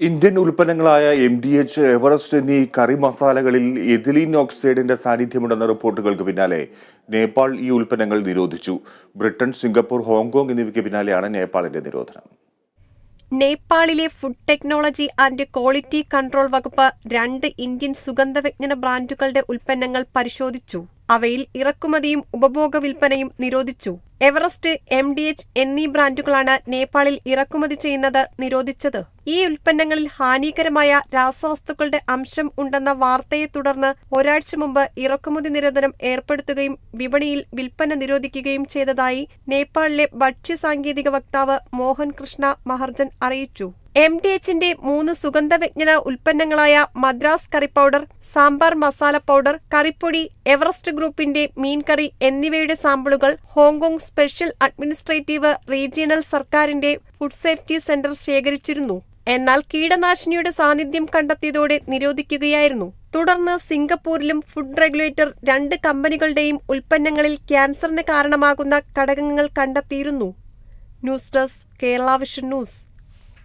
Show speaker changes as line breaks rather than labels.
Indian ഉൽപ്പന്നങ്ങളായ M D H Everest എന്നീ curry മസാലകളിൽ ethylene ഓക്സൈഡിന്റെ സാന്നിധ്യമുണ്ടെന്ന റിപ്പോർട്ടുകൾക്ക് പിന്നാലെ നേപ്പാൾ ഈ ഉൽപ്പന്നങ്ങൾ നിരോധിച്ചു. ബ്രിട്ടൻ സിംഗപ്പൂർ ഹോങ്കോങ് എന്നിവയ്ക്ക് പിന്നാലെയാണ് നേപ്പാളിന്റെ നിരോധനം.
നേപ്പാളിലെ food technology and quality control വകുപ്പ് രണ്ട് ഇന്ത്യൻ സുഗന്ധവ്യഞ്ജന ബ്രാൻഡുകളുടെ ഉൽപ്പന്നങ്ങൾ പരിശോധിച്ചു. അവയിൽ ഇറക്കുമതിയും ഉപഭോഗ വിൽപ്പനയും നിരോധിച്ചു. എവറസ്റ്റ് എം ഡി എച്ച് എന്നീ ബ്രാൻഡുകളാണ് നേപ്പാളിൽ ഇറക്കുമതി ചെയ്യുന്നത് നിരോധിച്ചത്. ഈ ഉൽപ്പന്നങ്ങളിൽ ഹാനികരമായ രാസവസ്തുക്കളുടെ അംശം ഉണ്ടെന്ന വാർത്തയെ തുടർന്ന് ഒരാഴ്ച മുമ്പ് ഇറക്കുമതി നിരോധനം ഏർപ്പെടുത്തുകയും വിപണിയിൽ വിൽപ്പന നിരോധിക്കുകയും ചെയ്തതായി നേപ്പാളിലെ ഭക്ഷ്യ സാങ്കേതിക വക്താവ് മോഹൻ കൃഷ്ണ മഹർജൻ അറിയിച്ചു. എം ഡി എച്ചിന്റെ മൂന്ന് സുഗന്ധവ്യഞ്ജന ഉൽപ്പന്നങ്ങളായ Madras curry powder sambar masala powder കറിപ്പൊടി Everest ഗ്രൂപ്പിന്റെ മീൻകറി എന്നിവയുടെ സാമ്പിളുകൾ Hong Kong special administrative regional സർക്കാരിന്റെ ഫുഡ് സേഫ്റ്റി സെന്റർ ശേഖരിച്ചിരുന്നു. എന്നാൽ കീടനാശിനിയുടെ സാന്നിധ്യം കണ്ടെത്തിയതോടെ നിരോധിക്കുകയായിരുന്നു. തുടർന്ന് സിംഗപ്പൂരിലും ഫുഡ് റെഗുലേറ്റർ രണ്ട് കമ്പനികളുടെയും ഉൽപ്പന്നങ്ങളിൽ ക്യാൻസറിന് കാരണമാകുന്ന ഘടകങ്ങൾ കണ്ടെത്തിയിരുന്നു. News desk Kerala vision news.